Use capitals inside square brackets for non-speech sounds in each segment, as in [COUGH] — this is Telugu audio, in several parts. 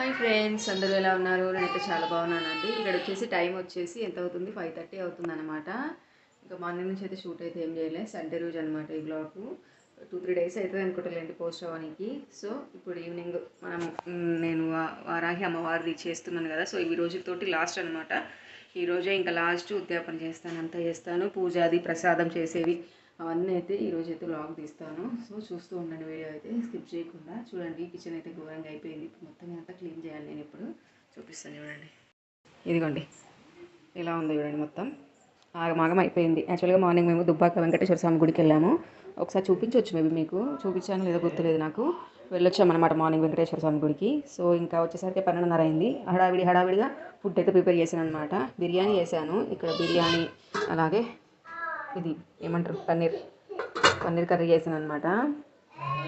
హాయ్ ఫ్రెండ్స్ అందరూ ఎలా ఉన్నారు? నేనైతే చాలా బాగున్నానండి. ఇక్కడ వచ్చేసి టైం వచ్చేసి ఎంత అవుతుంది? ఫైవ్ థర్టీ అవుతుంది అనమాట ఇంకా మార్నింగ్ నుంచి అయితే షూట్ అయితే ఏం చేయలేదు సండే రోజు అనమాట ఈ బ్లాగ్. టూ త్రీ డేస్ అవుతుంది అనుకుంటలేండి పోస్ట్ అవ్వడానికి. సో ఇప్పుడు ఈవినింగ్ మనం నేను వారాహి అమ్మవారు రీచ్ చేస్తున్నాను కదా. సో ఈ రోజుతోటి లాస్ట్ అనమాట ఈ రోజే ఇంకా లాస్ట్ ఉద్యాపన చేస్తాను అంతా చేస్తాను. పూజ అది ప్రసాదం చేసేవి. అవన్నీ అయితే ఈరోజు అయితే లాగ్ తీస్తాను. సో చూస్తూ ఉండండి వీడియో అయితే. స్కిప్ చేయకుండా చూడండి. కిచెన్ అయితే ఘోరంగా అయిపోయింది. ఇప్పుడు మొత్తం అంతా క్లీన్ చేయాలి నేను ఇప్పుడు. చూపిస్తాను చూడండి. ఇదిగోండి. ఇలా ఉంది చూడండి మొత్తం. ఆగమాగం అయిపోయింది. యాక్చువల్గా మార్నింగ్ మేము దుబ్బాక వెంకటేశ్వర స్వామి గుడికి వెళ్ళాము. ఒకసారి చూపించవచ్చు మేబీ మీకు. చూపించాను లేదో గుర్తులేదు నాకు. వెళ్ళొచ్చామన్నమాట మార్నింగ్ వెంకటేశ్వర స్వామి గుడికి. సో ఇంకా వచ్చేసరికి పన్నెండున్నర అయింది. హడావిడి హడావిడిగా ఫుడ్ అయితే ప్రిపేర్ చేశాను అనమాట బిర్యానీ చేశాను. ఇక్కడ బిర్యానీ అలాగే ఇది ఏమంటారు? పన్నీర్. పన్నీర్ కర్రీ చేసాను అనమాట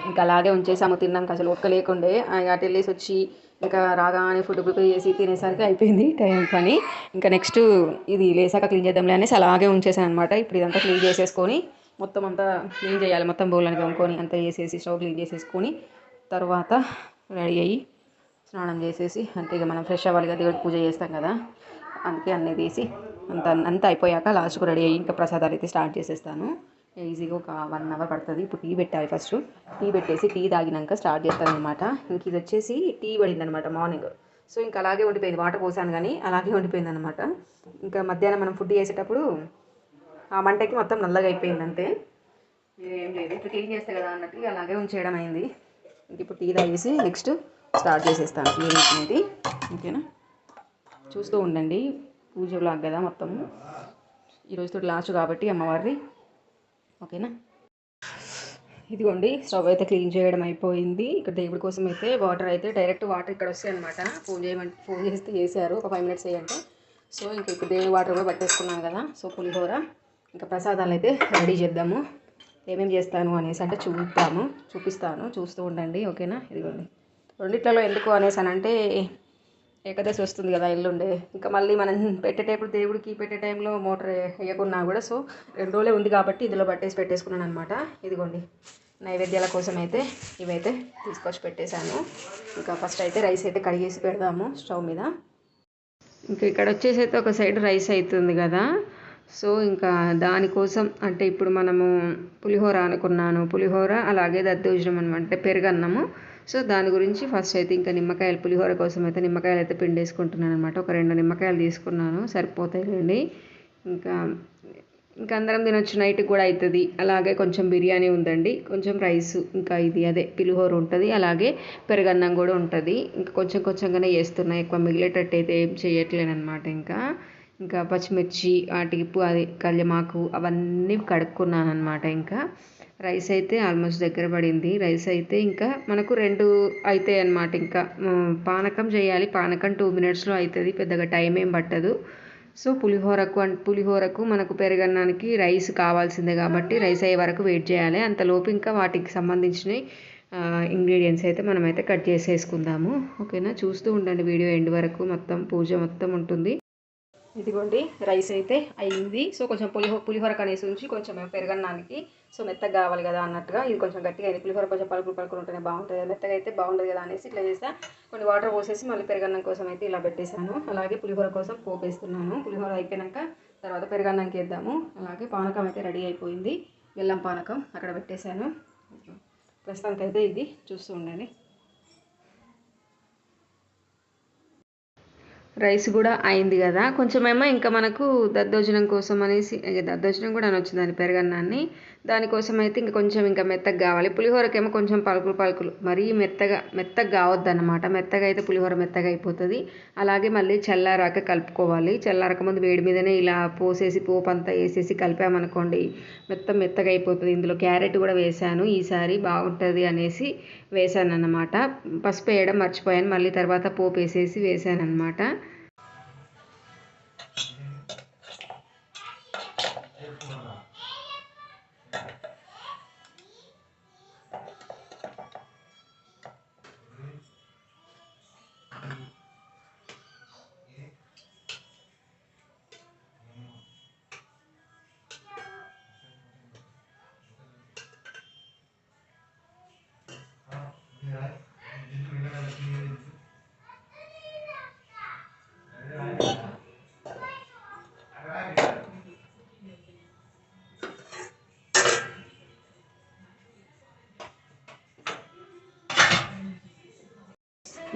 ఇంకా అలాగే ఉంచేసాము తిన్నాక అసలు ఒక్క లేకుండే. అటు వెళ్ళేసి వచ్చి ఇంకా రాగానే ఫుడ్ ప్రిపేర్ చేసి తినేసరికి అయిపోయింది టైం పని. ఇంకా నెక్స్ట్ ఇది లేసాక క్లీన్ చేద్దాంలే అనేసి అలాగే ఉంచేసాను అనమాట ఇప్పుడు ఇదంతా క్లీన్ చేసేసుకొని మొత్తం అంతా క్లీన్ చేయాలి. మొత్తం బౌలని కొనుక్కొని అంతా చేసేసి స్టవ్ క్లీన్ చేసేసుకొని తర్వాత రెడీ అయ్యి స్నానం చేసేసి అంటే ఇక మనం ఫ్రెష్ అవ్వాలి కదా దేవుడికి పూజ చేస్తాం కదా. అందుకే అన్నీ తీసి అంత అంతా అయిపోయాక లాస్ట్కు రెడీ అయ్యి ఇంకా ప్రసాదాలు అయితే స్టార్ట్ చేసేస్తాను. ఈజీగా ఒక వన్ అవర్ పడుతుంది. ఇప్పుడు టీ పెట్టాలి ఫస్ట్ టీ పెట్టేసి టీ తాగినాక స్టార్ట్ చేస్తాను అనమాట ఇంక ఇది వచ్చేసి టీ పడింది అనమాట మార్నింగ్ సో ఇంకా అలాగే ఉండిపోయింది. వాటర్ పోసాను కానీ అలాగే ఉండిపోయింది అనమాట ఇంకా మధ్యాహ్నం మనం ఫుడ్ చేసేటప్పుడు ఆ మంటకి మొత్తం నల్లగా అయిపోయింది అంతే. ఏం లేదు. ఇప్పుడు క్లీన్ చేస్తే కదా అన్నట్టు అలాగే ఉంచేయడం అయింది. ఇంక ఇప్పుడు టీ తాగేసి నెక్స్ట్ స్టార్ట్ చేసేస్తాను. క్లీనింగ్ అనేది. ఓకేనా చూస్తూ ఉండండి. పూజ బ్లాగ్ కదా మొత్తము. ఈరోజుతో లాస్ట్ కాబట్టి అమ్మవారి ఓకేనా? ఇదిగోండి స్టవ్ అయితే క్లీన్ చేయడం అయిపోయింది. ఇక్కడ దేవుడి కోసం అయితే వాటర్ అయితే డైరెక్ట్ వాటర్ ఇక్కడ వస్తాయి అనమాట ఫోన్ చేయమంటే ఫోన్ చేస్తే చేశారు. ఒక ఫైవ్ మినిట్స్ వేయంటే సో ఇంక ఇప్పుడు దేవుడి వాటర్ కూడా పట్టేసుకున్నాను కదా. సో పులిహోర. ఇంకా ప్రసాదాలు అయితే రెడీ చేద్దాము. ఏమేమి చేస్తాను అనేసి అంటే చూద్దాము. చూపిస్తాను. చూస్తూ ఉండండి. ఓకేనా? ఇదిగోండి. రెండిట్లలో ఎందుకు అనేసి అంటే ఏకాదశి వస్తుంది కదా ఎల్లుండే. ఇంకా మళ్ళీ మనం పెట్టేటప్పుడు దేవుడికి పెట్టే టైంలో మోటార్ వేయకున్నా కూడా సో రెండు రోజులే ఉంది కాబట్టి ఇందులో పట్టేసి పెట్టేసుకున్నాను అనమాట ఇదిగోండి నైవేద్యాల కోసం అయితే ఇవైతే తీసుకొచ్చి పెట్టేశాను. ఇంకా ఫస్ట్ అయితే రైస్ అయితే కడిగేసి పెడదాము స్టవ్ మీద. ఇంకా ఇక్కడ వచ్చేసి అయితే ఒక సైడ్ రైస్ అవుతుంది కదా. సో ఇంకా దానికోసం అంటే ఇప్పుడు మనము పులిహోర అనుకున్నాను. పులిహోర అలాగే దద్దోజనం అనమాట అంటే పెరుగన్నము. సో దాని గురించి ఫస్ట్ అయితే ఇంకా నిమ్మకాయలు పులిహోర కోసం అయితే నిమ్మకాయలు అయితే పిండేసుకుంటున్నాను అనమాట ఒక రెండు నిమ్మకాయలు తీసుకున్నాను. సరిపోతాయండి ఇంకా ఇంకా అందరం తినొచ్చు. నైట్ కూడా అవుతుంది అలాగే కొంచెం బిర్యానీ ఉందండి. కొంచెం రైస్ ఇంకా ఇది అదే పులిహోర ఉంటుంది. అలాగే పెరుగన్నం కూడా ఉంటుంది. ఇంకా కొంచెం కొంచెంగానే చేస్తున్నా. ఎక్కువ మిగిలేటట్టు అయితే ఏం చేయట్లేను అనమాట ఇంకా. ఇంకా పచ్చిమిర్చి వాటికి అది కళ్యమాకు అవన్నీ కడుక్కున్నాను అనమాట ఇంకా. రైస్ అయితే ఆల్మోస్ట్ దగ్గర పడింది. రైస్ అయితే ఇంకా మనకు రెండు అవుతాయి అన్నమాట. ఇంకా పానకం చేయాలి. పానకం టూ మినిట్స్లో అవుతుంది పెద్దగా టైం ఏం పట్టదు. సో పులిహోరకు పులిహోరకు మనకు పెరగన్నానికి రైస్ కావాల్సిందే కాబట్టి రైస్ అయ్యే వరకు వెయిట్ చేయాలి. అంతలోపు ఇంకా వాటికి సంబంధించిన ఇంగ్రీడియంట్స్ అయితే మనమైతే కట్ చేసేసుకుందాము. ఓకేనా? చూస్తూ ఉండండి. వీడియో ఎండ్ వరకు మొత్తం పూజ మొత్తం ఉంటుంది. ఇదిగోండి రైస్ అయితే అయింది. సో కొంచెం పులిహో పులిహోర కనేసి ఉంచి కొంచెం పెరగన్నానికి. సో మెత్తగా కావాలి కదా అన్నట్టుగా. ఇది కొంచెం గట్టిగా అయింది. పులిహోర కొంచెం పలుకులు పలుకులు ఉంటేనే బాగుంటుంది. మెత్తగా అయితే బాగుంటుంది కదా అనేసి ఇట్లా చేస్తా కొన్ని వాటర్ పోసేసి మళ్ళీ పెరగన్నం కోసం అయితే ఇలా పెట్టేశాను. అలాగే పులిహోర కోసం పోపేస్తున్నాను. పులిహోర అయిపోయాక తర్వాత పెరగన్నంకి వేద్దాము. అలాగే పానకం అయితే రెడీ అయిపోయింది. బెల్లం పానకం అక్కడ పెట్టేశాను. ప్రస్తుతానికైతే ఇది చూస్తూ ఉండండి. రైస్ కూడా అయింది కదా. కొంచెమేమో ఇంకా మనకు దద్దోజనం కోసం అనేసి దద్దోజనం కూడా అనొచ్చు దాని పెరగన్నాన్ని. దానికోసం అయితే ఇంకా కొంచెం ఇంకా మెత్తగా కావాలి. పులిహోరకేమో కొంచెం పలుకులు పలుకులు. మరీ మెత్తగా మెత్తగా కావద్దు అనమాట మెత్తగా అయితే పులిహోర మెత్తగా అయిపోతుంది. అలాగే మళ్ళీ చల్లారాక కలుపుకోవాలి. చల్లారక ముందు వేడి మీదనే ఇలా పోసేసి పోపు అంతా వేసేసి కలిపామనుకోండి మొత్తం మెత్తగా అయిపోతుంది. ఇందులో క్యారెట్ కూడా వేసాను. ఈసారి బాగుంటుంది అనేసి వేసాను అన్నమాట పసుపు వేయడం మర్చిపోయాను. మళ్ళీ తర్వాత పోపు వేసేసి వేసాను అనమాట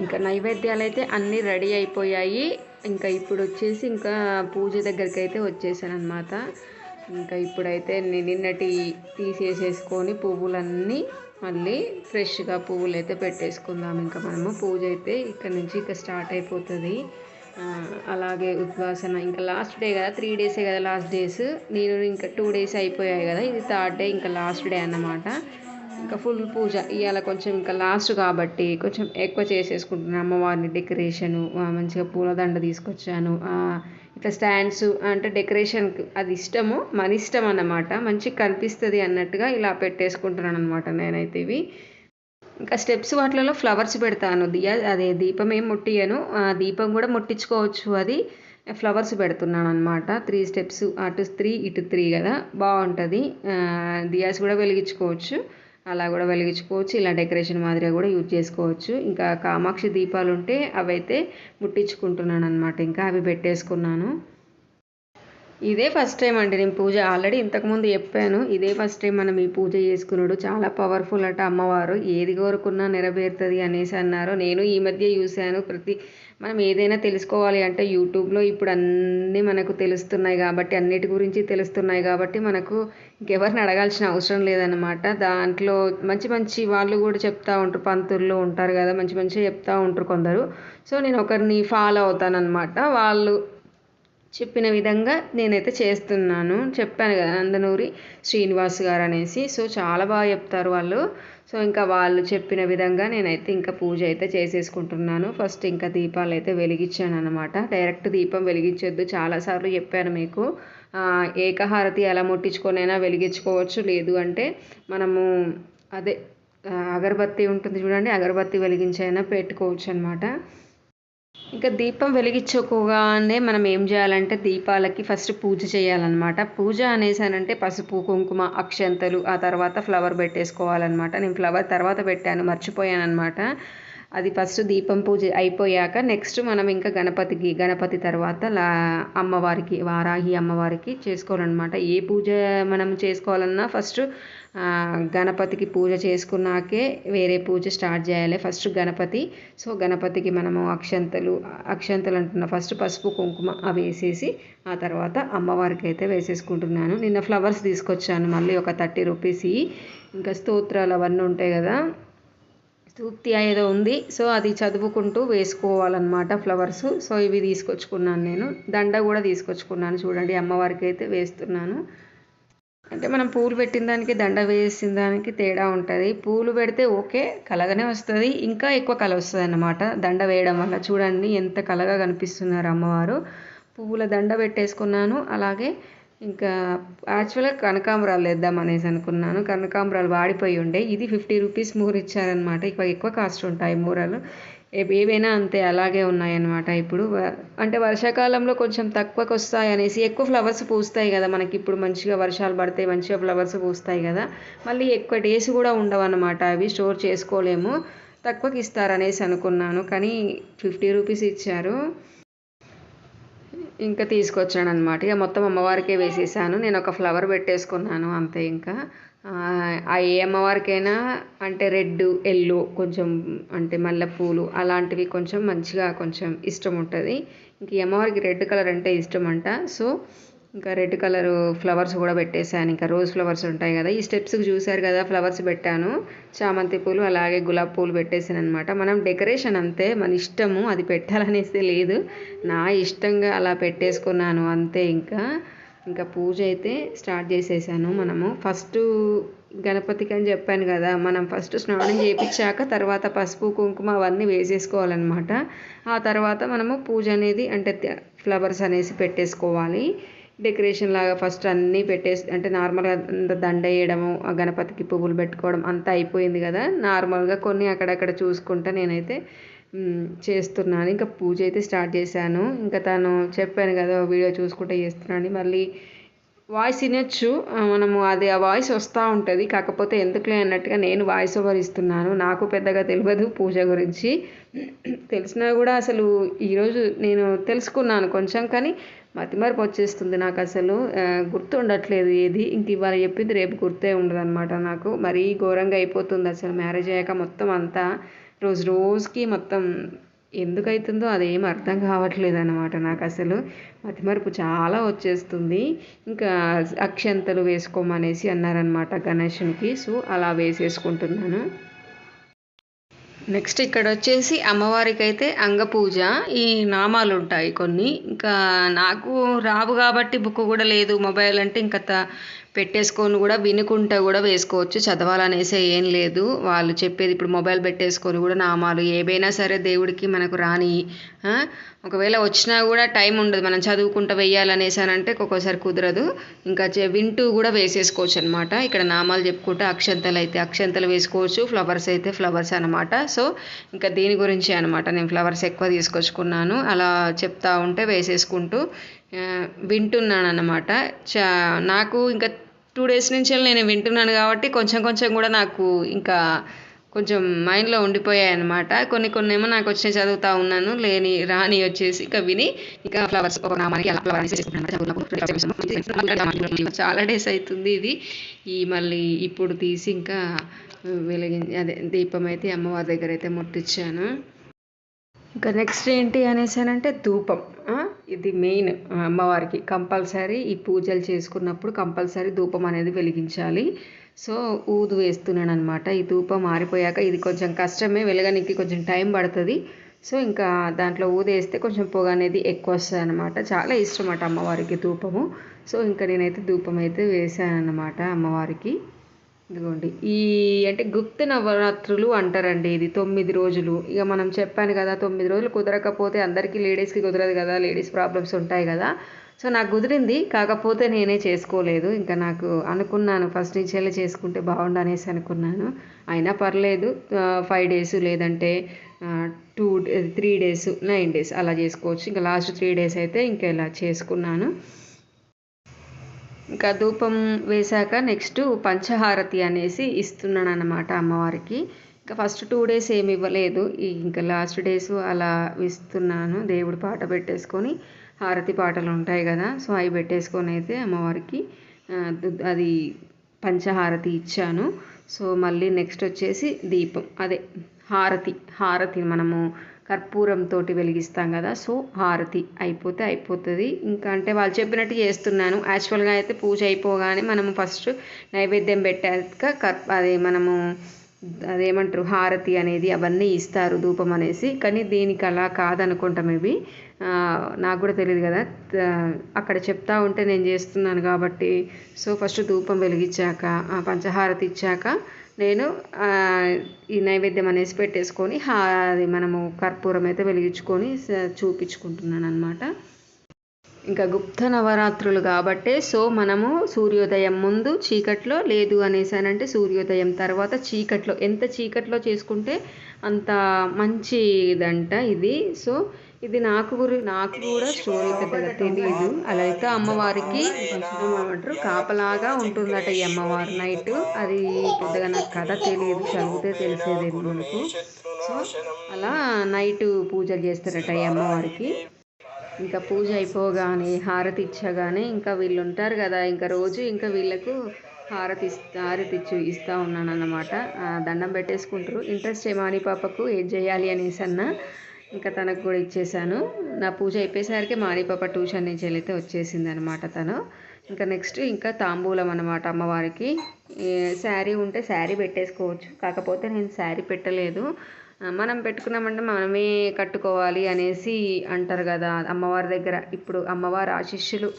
ఇంకా నైవేద్యాలు అయితే అన్నీ రెడీ అయిపోయాయి. ఇంకా ఇప్పుడు వచ్చేసి ఇంకా పూజ దగ్గరికి అయితే వచ్చేసాను అనమాట ఇంకా ఇప్పుడైతే నిన్నటి తీసేసేసుకొని పువ్వులన్నీ మళ్ళీ ఫ్రెష్గా పువ్వులు అయితే పెట్టేసుకుందాం. ఇంకా మనము పూజ అయితే ఇక్కడ నుంచి ఇక స్టార్ట్ అయిపోతుంది. అలాగే ఉద్వాసన. ఇంకా లాస్ట్ డే కదా త్రీ డేసే కదా లాస్ట్ డేస్. నేను ఇంకా టూ డేస్ అయిపోయాయి కదా. ఇది థర్డ్ డే ఇంకా లాస్ట్ డే అన్నమాట. ఇంకా ఫుల్ పూజ. ఇవాళ కొంచెం ఇంకా లాస్ట్ కాబట్టి కొంచెం ఎక్కువ చేసేసుకుంటున్నాను అమ్మవారిని డెకరేషను మంచిగా పూలదండ తీసుకొచ్చాను. ఇట్లా స్టాండ్స్ అంటే డెకరేషన్ అది ఇష్టము మన ఇష్టం అన్నమాట. మంచిగా కనిపిస్తుంది అన్నట్టుగా ఇలా పెట్టేసుకుంటున్నాను అనమాట నేనైతే ఇవి. ఇంకా స్టెప్స్ వాటిలలో ఫ్లవర్స్ పెడతాను. దియా అదే దీపం ఏం ముట్టియను ఆ దీపం కూడా ముట్టించుకోవచ్చు అది. ఫ్లవర్స్ పెడుతున్నాను అనమాట త్రీ స్టెప్స్ అటు త్రీ ఇటు త్రీ కదా. బాగుంటుంది. దియాస్ కూడా వెలిగించుకోవచ్చు. అలా కూడా వెలిగించుకోవచ్చు. ఇలా డెకరేషన్ మాదిరిగా కూడా యూజ్ చేసుకోవచ్చు. ఇంకా కామాక్షి దీపాలు ఉంటే అవైతే ముట్టించుకుంటున్నాను అనమాట ఇంకా అవి పెట్టేసుకున్నాను. ఇదే ఫస్ట్ టైం అండి నేను పూజ. ఆల్రెడీ ఇంతకుముందు చెప్పాను. ఇదే ఫస్ట్ టైం మనం ఈ పూజ చేసుకున్నాడు. చాలా పవర్ఫుల్ అట అమ్మవారు. ఏది కోరుకున్నా నెరవేరుతుంది అనేసి అన్నారు. నేను ఈ మధ్య చూశాను. ప్రతి మనం ఏదైనా తెలుసుకోవాలి అంటే యూట్యూబ్లో ఇప్పుడు అన్నీ మనకు తెలుస్తున్నాయి కాబట్టి అన్నిటి గురించి తెలుస్తున్నాయి కాబట్టి మనకు ఇంకెవరిని అడగాల్సిన అవసరం లేదన్నమాట. దాంట్లో మంచి మంచి వాళ్ళు కూడా చెప్తా ఉంటారు పంతుల్లో ఉంటారు కదా మంచి మంచిగా చెప్తూ ఉంటారు కొందరు. సో నేను ఒకరిని ఫాలో అవుతానన్నమాట. వాళ్ళు చెప్పిన విధంగా నేనైతే చేస్తున్నాను. చెప్పాను కదా నందనూరి శ్రీనివాస్ గారు అనేసి సో చాలా బాగా చెప్తారు వాళ్ళు. సో ఇంకా వాళ్ళు చెప్పిన విధంగా నేనైతే ఇంకా పూజ అయితే చేసేసుకుంటున్నాను. ఫస్ట్ ఇంకా దీపాలు అయితే వెలిగించాను అనమాట డైరెక్ట్ దీపం వెలిగించొద్దు. చాలాసార్లు చెప్పాను మీకు. ఏకహారతి ఎలా ముట్టించుకొనైనా వెలిగించుకోవచ్చు. లేదు అంటే మనము అదే అగరబత్తి ఉంటుంది చూడండి. అగరబత్తి వెలిగించైనా పెట్టుకోవచ్చు అనమాట ఇంకా దీపం వెలిగించుకోగానే మనం ఏం చేయాలంటే దీపాలకి ఫస్ట్ పూజ చేయాలన్నమాట. పూజ అనేసానంటే పసుపు కుంకుమ అక్షంతలు ఆ తర్వాత ఫ్లవర్ పెట్టేసుకోవాలన్నమాట. నేను ఫ్లవర్ తర్వాత పెట్టాను మర్చిపోయాను అనమాట అది ఫస్ట్ దీపం పూజ అయిపోయాక నెక్స్ట్ మనం ఇంకా గణపతికి గణపతి తర్వాత లా అమ్మవారికి వారాహి అమ్మవారికి చేసుకోవాలన్నమాట. ఏ పూజ మనం చేసుకోవాలన్నా ఫస్ట్ గణపతికి పూజ చేసుకున్నాకే వేరే పూజ స్టార్ట్ చేయాలి. ఫస్ట్ గణపతి. సో గణపతికి మనము అక్షంతలు అక్షంతలు అంటున్న ఫస్ట్ పసుపు కుంకుమ అవి వేసేసి ఆ తర్వాత అమ్మవారికి అయితే వేసేసుకుంటున్నాను. నిన్న ఫ్లవర్స్ తీసుకొచ్చాను. మళ్ళీ ఒక థర్టీ రూపీస్ ఇంకా స్తోత్రాలు అవన్నీ ఉంటాయి కదా. తృప్తి ఏదో ఉంది. సో అది చదువుకుంటూ వేసుకోవాలన్నమాట ఫ్లవర్స్ సో ఇవి తీసుకొచ్చుకున్నాను నేను. దండ కూడా తీసుకొచ్చుకున్నాను. చూడండి అమ్మవారికి అయితే వేస్తున్నాను. అంటే మనం పూలు పెట్టిన దానికి దండ వేసిన దానికి తేడా ఉంటుంది. పూలు పెడితే ఓకే కలగానే వస్తుంది. ఇంకా ఎక్కువ కల వస్తుంది అన్నమాట దండ వేయడం వల్ల. చూడండి ఎంత కలగా కనిపిస్తున్నారు అమ్మవారు. పువ్వుల దండ పెట్టేసుకున్నాను. అలాగే ఇంకా యాక్చువల్గా కనకాంబరాలు వేద్దాం అనేసి అనుకున్నాను. కనకాంబరాలు వాడిపోయి ఉండే. ఇది ఫిఫ్టీ రూపీస్ మూర ఇచ్చారనమాట ఇక ఎక్కువ కాస్ట్ ఉంటాయి మూరలు. ఏవైనా అంతే అలాగే ఉన్నాయన్నమాట ఇప్పుడు. వ- అంటే వర్షాకాలంలో కొంచెం తక్కువకి వస్తాయి అనేసి ఎక్కువ ఫ్లవర్స్ పూస్తాయి కదా మనకి. ఇప్పుడు మంచిగా వర్షాలు పడితే మంచిగా ఫ్లవర్స్ పూస్తాయి కదా. మళ్ళీ ఎక్కువ డేస్ కూడా ఉండవు అనమాట అవి స్టోర్ చేసుకోలేము. తక్కువకి ఇస్తారనేసి అనుకున్నాను కానీ ఫిఫ్టీ రూపీస్ ఇచ్చారు. ఇంకా తీసుకొచ్చాను అనమాట ఇక మొత్తం అమ్మవారికే వేసేసాను. నేను ఒక ఫ్లవర్ పెట్టేసుకున్నాను అంతే ఇంకా. ఏ అమ్మవారికైనా అంటే రెడ్ ఎల్లో కొంచెం అంటే మల్లెపూలు అలాంటివి కొంచెం మంచిగా కొంచెం ఇష్టం ఉంటుంది. ఇంక ఈ అమ్మవారికి రెడ్ కలర్ అంటే ఇష్టం అంట. సో ఇంకా రెడ్ కలర్ ఫ్లవర్స్ కూడా పెట్టేశాను. ఇంకా రోజ్ ఫ్లవర్స్ ఉంటాయి కదా. ఈ స్టెప్స్కి చూశారు కదా ఫ్లవర్స్ పెట్టాను. చామంతి పూలు అలాగే గులాబీ పూలు పెట్టేసాను అనమాట మనం డెకరేషన్ అంతే మన ఇష్టము అది పెట్టాలనేసి లేదు. నా ఇష్టంగా అలా పెట్టేసుకున్నాను అంతే ఇంకా. ఇంకా పూజ అయితే స్టార్ట్ చేసేసాను మనము. ఫస్ట్ గణపతికి అని చెప్పాను కదా మనం ఫస్ట్ స్నానం చేయించాక తర్వాత పసుపు కుంకుమ అవన్నీ వేసేసుకోవాలన్నమాట. ఆ తర్వాత మనము పూజ అనేది అంటే ఫ్లవర్స్ అనేసి పెట్టేసుకోవాలి. డెకరేషన్ లాగా ఫస్ట్ అన్నీ పెట్టేసి అంటే నార్మల్గా దండ వేయడము ఆ గణపతికి పువ్వులు పెట్టుకోవడం అంతా అయిపోయింది కదా. నార్మల్గా కొన్ని అక్కడక్కడ చూసుకుంటా నేనైతే చేస్తున్నాను. ఇంకా పూజ అయితే స్టార్ట్ చేశాను. ఇంకా తను చెప్పాను కదా వీడియో చూసుకుంటే చేస్తున్నాను మళ్ళీ వాయిస్ వినొచ్చు. మనము అది ఆ వాయిస్ వస్తూ ఉంటుంది. కాకపోతే ఎందుకులే అన్నట్టుగా నేను వాయిస్ ఓవర్ ఇస్తున్నాను. నాకు పెద్దగా తెలియదు పూజ గురించి. తెలిసినా కూడా అసలు ఈరోజు నేను తెలుసుకున్నాను కొంచెం కానీ మతిమరపు వచ్చేస్తుంది నాకు అసలు. గుర్తు ఉండట్లేదు ఏది. ఇంక ఇవాళ చెప్పింది రేపు గుర్తే ఉండదు అనమాట నాకు. మరీ ఘోరంగా అయిపోతుంది అసలు మ్యారేజ్ అయ్యాక మొత్తం అంతా. రోజు రోజుకి మొత్తం ఎందుకు అవుతుందో అదేం అర్థం కావట్లేదు అనమాట నాకు అసలు మతిమరుపు చాలా వచ్చేస్తుంది. ఇంకా అక్షంతలు వేసుకోమనేసి అన్నారనమాట గణేషునికి. సో అలా వేసేసుకుంటున్నాను. నెక్స్ట్ ఇక్కడ వచ్చేసి అమ్మవారికి అయితే అంగపూజ. ఈ నామాలు ఉంటాయి కొన్ని. ఇంకా నాకు రావు కాబట్టి బుక్ కూడా లేదు. మొబైల్ అంటే ఇంకా త- పెట్టేసుకొని కూడా వినుకుంటా కూడా వేసుకోవచ్చు. చదవాలనేసే ఏం లేదు. వాళ్ళు చెప్పేది ఇప్పుడు మొబైల్ పెట్టేసుకొని కూడా నామాలు ఏవైనా సరే దేవుడికి మనకు రాని ఒకవేళ వచ్చినా కూడా టైం ఉండదు. మనం చదువుకుంటూ వెయ్యాలనేసి అని అంటే ఒక్కొక్కసారి కుదరదు. ఇంకా వింటూ కూడా వేసేసుకోవచ్చు అనమాట ఇక్కడ నామాలు చెప్పుకుంటే అక్షంతలు అయితే అక్షంతలు వేసుకోవచ్చు. ఫ్లవర్స్ అయితే ఫ్లవర్స్ అనమాట సో ఇంకా దీని గురించి అనమాట నేను ఫ్లవర్స్ ఎక్కువ తీసుకొచ్చుకున్నాను. అలా చెప్తా ఉంటే వేసేసుకుంటూ వింటున్నాను అనమాట చ నాకు ఇంకా టూ డేస్ నుంచి నేను వింటున్నాను కాబట్టి కొంచెం కొంచెం కూడా నాకు ఇంకా కొంచెం మైండ్లో ఉండిపోయాయి అనమాట కొన్ని కొన్ని ఏమో నాకు వచ్చి చదువుతా ఉన్నాను లేని రాని వచ్చేసి ఇంకా విని ఇంకా ఫ్లవర్స్ ఒక నామానికి అలా ఫ్లవర్ చాలా డేస్ అవుతుంది ఇది. ఈ మళ్ళీ ఇప్పుడు తీసి ఇంకా వెలిగి అదే దీపం అయితే అమ్మవారి దగ్గర అయితే ముట్టించాను ఇంకా నెక్స్ట్ ఏంటి అనేసానంటే ధూపం. ఇది మెయిన్ అమ్మవారికి. కంపల్సరీ ఈ పూజలు చేసుకున్నప్పుడు కంపల్సరీ ధూపం అనేది వెలిగించాలి. సో ఊదు వేస్తున్నాను అనమాట ఈ ధూపం ఆరిపోయాక ఇది కొంచెం కష్టమే వెలగనికి కొంచెం టైం పడుతుంది. సో ఇంకా దాంట్లో ఊదేస్తే కొంచెం పొగ అనేది ఎక్కువ వస్తుంది అనమాట చాలా ఇష్టం అన్నమాట అమ్మవారికి ధూపము. సో ఇంకా నేనైతే ధూపం అయితే వేసాను అనమాట అమ్మవారికి. ఇదిగోండి. ఈ అంటే గుప్త నవరాత్రులు అంటారండి ఇది తొమ్మిది రోజులు. ఇక మనం చెప్పాను కదా తొమ్మిది రోజులు కుదరకపోతే అందరికీ లేడీస్కి కుదరదు కదా లేడీస్ ప్రాబ్లమ్స్ ఉంటాయి కదా. సో నాకు కుదిరింది కాకపోతే నేనే చేసుకోలేదు. ఇంకా నాకు అనుకున్నాను ఫస్ట్ నుంచి వెళ్ళి చేసుకుంటే బాగుండు అనేసి అనుకున్నాను. అయినా పర్లేదు ఫైవ్ డేస్ లేదంటే two three days nine days అలా చేసుకోవచ్చు. ఇంకా లాస్ట్ త్రీ డేస్ అయితే ఇంకా ఇలా చేసుకున్నాను. ఇంకా ధూపం వేశాక నెక్స్ట్ పంచహారతి అనేసి ఇస్తున్నాను అన్నమాట అమ్మవారికి. ఇంకా ఫస్ట్ టూ డేస్ ఏమి ఇవ్వలేదు. ఇంకా లాస్ట్ డేస్ అలా ఇస్తున్నాను. దేవుడు పాట పెట్టేసుకొని హారతి పాటలు ఉంటాయి కదా సో అవి పెట్టేసుకొని అయితే అమ్మవారికి అది పంచహారతి ఇచ్చాను. సో మళ్ళీ నెక్స్ట్ వచ్చేసి దీపం. అదే హారతి హారతి మనము కర్పూరంతో వెలిగిస్తాం కదా సో హారతి అయిపోతే అయిపోతుంది. ఇంకా అంటే వాళ్ళు చెప్పినట్టు చేస్తున్నాను. యాక్చువల్గా అయితే పూజ అయిపోగానే మనము ఫస్ట్ నైవేద్యం పెట్టాక కర్ అదే మనము అదేమంటారు హారతి అనేది అవన్నీ ఇస్తారు ధూపం అనేసి. కానీ దీనికి అలా కాదనుకుంటా మేబీ. నాకు కూడా తెలియదు కదా. అక్కడ చెప్తా ఉంటే నేను చేస్తున్నాను కాబట్టి. సో ఫస్ట్ ధూపం వెలిగించాక ఆ పంచహారతి ఇచ్చాక నేను ఈ నైవేద్యం అనేసి పెట్టేసుకొని హా అది మనము కర్పూరం అయితే వెలిగించుకొని చూపించుకుంటున్నాను అనమాట ఇంకా గుప్త నవరాత్రులు కాబట్టే సో మనము సూర్యోదయం ముందు చీకట్లో లేదు అనేసానంటే సూర్యోదయం తర్వాత చీకట్లో ఎంత చీకట్లో చేసుకుంటే అంత మంచిదంట ఇది. సో ఇది నాకు గురి నాకు కూడా స్టోరీ పెద్దగా తెలియదు అలా అయితే అమ్మవారికి ఏమంటారు కాపలాగా ఉంటుందట ఈ అమ్మవారు నైట్. అది పెద్దగా నాకు కథ తెలియదు చదివితే తెలిసేది మనకు. సో అలా నైట్ పూజలు చేస్తారట ఈ అమ్మవారికి. ఇంకా పూజ అయిపోగానే హారతి ఇచ్చగానే ఇంకా వీళ్ళు ఉంటారు కదా. ఇంకా రోజు ఇంకా వీళ్ళకు హారతి ఇస్తా హారతి ఇచ్చి ఇస్తూ ఉన్నాను అన్నమాట దండం పెట్టేసుకుంటారు. ఇంట్రెస్ట్ ఏమాని పాపకు ఏం చేయాలి అనేసి అన్న ఇంకా తనకు కూడా ఇచ్చేసాను నా పూజ అయిపోయేసరికి మాని ట్యూషన్ నుంచి వెళ్ళితే వచ్చేసింది అనమాట తను. ఇంకా నెక్స్ట్ ఇంకా తాంబూలం అనమాట అమ్మవారికి. శారీ ఉంటే శారీ పెట్టేసుకోవచ్చు. కాకపోతే నేను శారీ పెట్టలేదు. మనం పెట్టుకున్నామంటే మనమే కట్టుకోవాలి అనేసి అంటారు కదా అమ్మవారి దగ్గర. ఇప్పుడు అమ్మవారి ఆశిష్యులు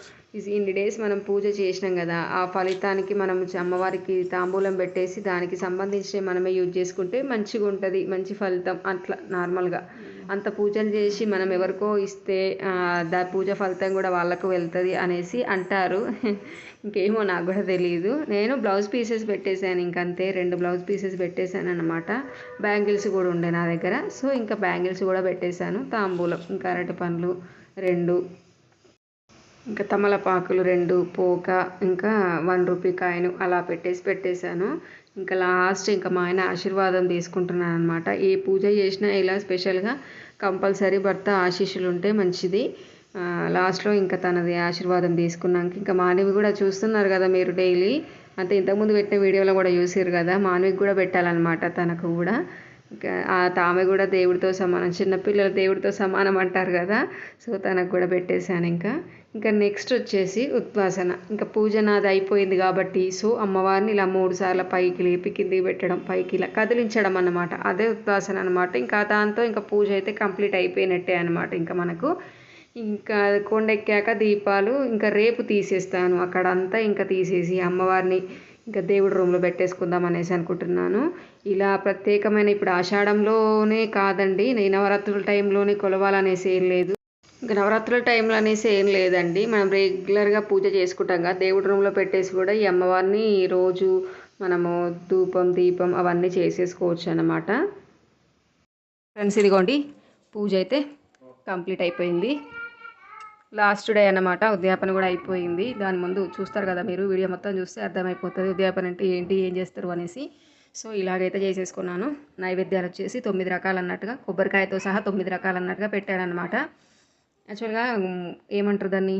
ఇన్ని డేస్ మనం పూజ చేసినాం కదా ఆ ఫలితానికి మనం అమ్మవారికి తాంబూలం పెట్టేసి దానికి సంబంధించి మనమే యూజ్ చేసుకుంటే మంచిగా ఉంటుంది మంచి ఫలితం అట్లా నార్మల్గా. అంత పూజలు చేసి మనం ఎవరికో ఇస్తే దా పూజ ఫలితం కూడా వాళ్ళకు వెళ్తుంది అనేసి అంటారు. [LAUGHS] ఇంకేమో నాకు కూడా తెలియదు నేను బ్లౌజ్ పీసెస్ పెట్టేశాను ఇంకంతే రెండు బ్లౌజ్ పీసెస్ పెట్టేశాను అనమాట బ్యాంగిల్స్ కూడా ఉండే నా దగ్గర. సో ఇంకా బ్యాంగిల్స్ కూడా పెట్టేశాను. తాంబూలం ఇంకా అరటి పండ్లు రెండు ఇంకా తమలపాకులు రెండు పోక ఇంకా వన్ రూపీ కాయిన్ అలా పెట్టేసి పెట్టేశాను. ఇంకా లాస్ట్ ఇంకా మా ఆయన ఆశీర్వాదం తీసుకుంటున్నాను అనమాట ఏ పూజ చేసినా ఇలా స్పెషల్గా కంపల్సరీ భర్త ఆశీస్సులు ఉంటే మంచిది లాస్ట్లో ఇంకా తనది ఆశీర్వాదం తీసుకున్నాక ఇంకా మానవి కూడా చూస్తున్నారు కదా మీరు డైలీ. అంటే ఇంతకుముందు పెట్టిన వీడియోలో కూడా చూసారు కదా మానవికి కూడా పెట్టాలన్నమాట తనకు కూడా. ఇంకా ఆ తామె కూడా దేవుడితో సమానం చిన్నపిల్లలు దేవుడితో సమానం అంటారు కదా. సో తనకు కూడా పెట్టేశాను ఇంకా. ఇంకా నెక్స్ట్ వచ్చేసి ఉద్వాసన. ఇంకా పూజ నాది అయిపోయింది కాబట్టి సో అమ్మవారిని ఇలా మూడు సార్లు పైకి లేపి కిందికి పెట్టడం పైకి ఇలా కదిలించడం అన్నమాట. అదే ఉద్వాసన అనమాట ఇంకా దాంతో ఇంకా పూజ అయితే కంప్లీట్ అయిపోయినట్టే అనమాట ఇంకా మనకు. ఇంకా కొండెక్కాక దీపాలు ఇంకా రేపు తీసేస్తాను. అక్కడంతా ఇంకా తీసేసి అమ్మవారిని ఇంకా దేవుడు రూమ్లో పెట్టేసుకుందాం అనేసి అనుకుంటున్నాను. ఇలా ప్రత్యేకమైన ఇప్పుడు ఆషాఢంలోనే కాదండి నేను నవరాత్రుల టైంలోనే కొలవాలనేసి ఏం లేదు. ఇంకా నవరాత్రుల టైంలో అనేసి ఏం లేదండి. మనం రెగ్యులర్గా పూజ చేసుకుంటాం కదా దేవుడి రూమ్లో పెట్టేసి కూడా ఈ అమ్మవారిని రోజు మనము ధూపం దీపం అవన్నీ చేసేసుకోవచ్చు అన్నమాట. ఫ్రెండ్స్ ఇదిగోండి పూజ అయితే కంప్లీట్ అయిపోయింది. లాస్ట్ డే అన్నమాట ఉద్యాపన కూడా అయిపోయింది. దాని ముందు చూస్తారు కదా మీరు వీడియో మొత్తం చూస్తే అర్థమైపోతుంది ఉద్యాపన అంటే ఏంటి ఏం చేస్తారు అనేసి. సో ఇలాగైతే చేసేసుకున్నాను. నైవేద్యాలు వచ్చేసి తొమ్మిది రకాలు అన్నట్టుగా కొబ్బరికాయతో సహా తొమ్మిది రకాలు అన్నట్టుగా పెట్టాడనమాట యాక్చువల్గా ఏమంటారు దాన్ని?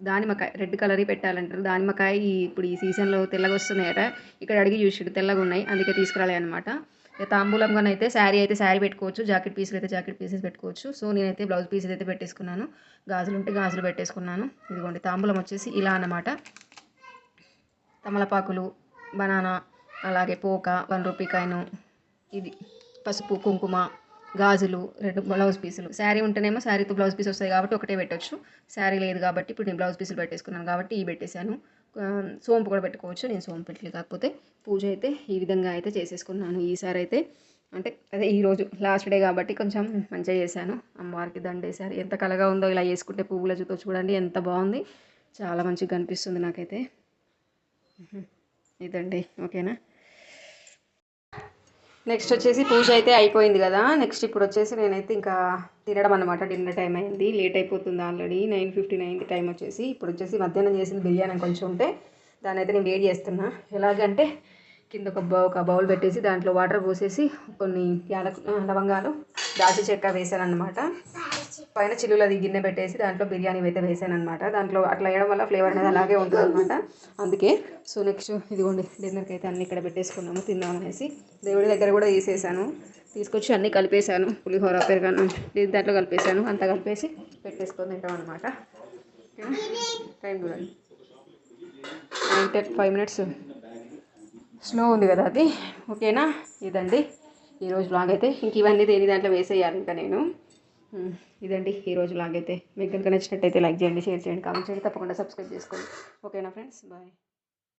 దానిమ్మకాయ రెడ్ కలర్ పెట్టాలంటారు. దానిమ్మకాయ ఇప్పుడు ఈ సీజన్లో తెల్లగా వస్తున్నాయట ఇక్కడ అడిగి చూసిడు తెల్లగా ఉన్నాయి అందుకే తీసుకురాలే అనమాట ఇక అయితే శారీ అయితే శారీ పెట్టుకోవచ్చు జాకెట్ పీసులు అయితే జాకెట్ పీసెస్ పెట్టుకోవచ్చు. సో నేనైతే బ్లౌజ్ పీసెస్ అయితే పెట్టేసుకున్నాను. గాజులు ఉంటే గాజులు పెట్టేసుకున్నాను. ఇదిగోండి తాంబూలం వచ్చేసి ఇలా అన్నమాట. తమలపాకులు బనానా అలాగే పోక వన్ రూపీ కాయను ఇది పసుపు కుంకుమ గాజులు రెండు బ్లౌజ్ పీసులు. శారీ ఉంటేనేమో శారీతో బ్లౌజ్ పీస్ వస్తాయి కాబట్టి ఒకటే పెట్టొచ్చు. శారీ లేదు కాబట్టి ఇప్పుడు నేను బ్లౌజ్ పీసులు పెట్టేసుకున్నాను కాబట్టి ఇవి పెట్టేశాను. సోంపు కూడా పెట్టుకోవచ్చు. నేను సోంపు పెట్టలేదు. కాకపోతే పూజ అయితే ఈ విధంగా అయితే చేసేసుకున్నాను. ఈసారి అయితే అంటే అదే ఈరోజు లాస్ట్ డే కాబట్టి కొంచెం మంచిగా చేశాను. అమ్మవారికి దండేశారు. ఎంత కలగా ఉందో ఇలా వేసుకుంటే పువ్వుల జుతో చూడండి ఎంత బాగుంది. చాలా మంచిగా కనిపిస్తుంది నాకైతే. ఇదండి. ఓకేనా? నెక్స్ట్ వచ్చేసి పూజ అయితే అయిపోయింది కదా. నెక్స్ట్ ఇప్పుడు వచ్చేసి నేనైతే ఇంకా తినడం అనమాట డిన్నర్ టైం అయింది. లేట్ అయిపోతుంది ఆల్రెడీ నైన్ ఫిఫ్టీన్ అయింది టైం వచ్చేసి ఇప్పుడు వచ్చేసి మధ్యాహ్నం చేసిన బిర్యానీ కొంచెం ఉంటే దాన్ని అయితే నేను వేడి చేస్తున్నా. ఎలాగంటే కింద ఒక బౌ ఒక బౌల్ పెట్టేసి దాంట్లో వాటర్ పోసేసి కొన్ని యాలకు లవంగాలు దాల్చి చెక్క వేసాను అనమాట పైన చిల్లులది గిన్నె పెట్టేసి దాంట్లో బిర్యానీ అయితే వేసాను అనమాట దాంట్లో అట్లా వేయడం వల్ల ఫ్లేవర్ అనేది అలాగే ఉంటుంది అనమాట అందుకే సో నెక్స్ట్ ఇదిగోండి డిన్నర్కి అయితే అన్ని ఇక్కడ పెట్టేసుకున్నాము తిందాం అనేసి దేవుడి దగ్గర కూడా తీసేసాను. తీసుకొచ్చి అన్నీ కలిపేశాను. పులిహోర పెరగాను దాంట్లో కలిపేశాను. అంతా కలిపేసి పెట్టేసుకొని తింటాం అనమాట టైం చూడండి నైన్ ఫైవ్ మినిట్స్ స్లో ఉంది కదా అది. ఓకేనా? ఇదండి. ఈరోజు బ్లాగ్ అయితే ఇంక ఇవన్నీ దేని దాంట్లో వేసేయాలి ఇంకా నేను. ఇదండి ఈరోజు రోజు అయితే మీకు కనుక నచ్చినట్టయితే లైక్ చేయండి షేర్ చేయండి కామెంట్ చేయండి. తప్పకుండా సబ్స్క్రైబ్ చేసుకోండి. ఓకేనా ఫ్రెండ్స్? బాయ్.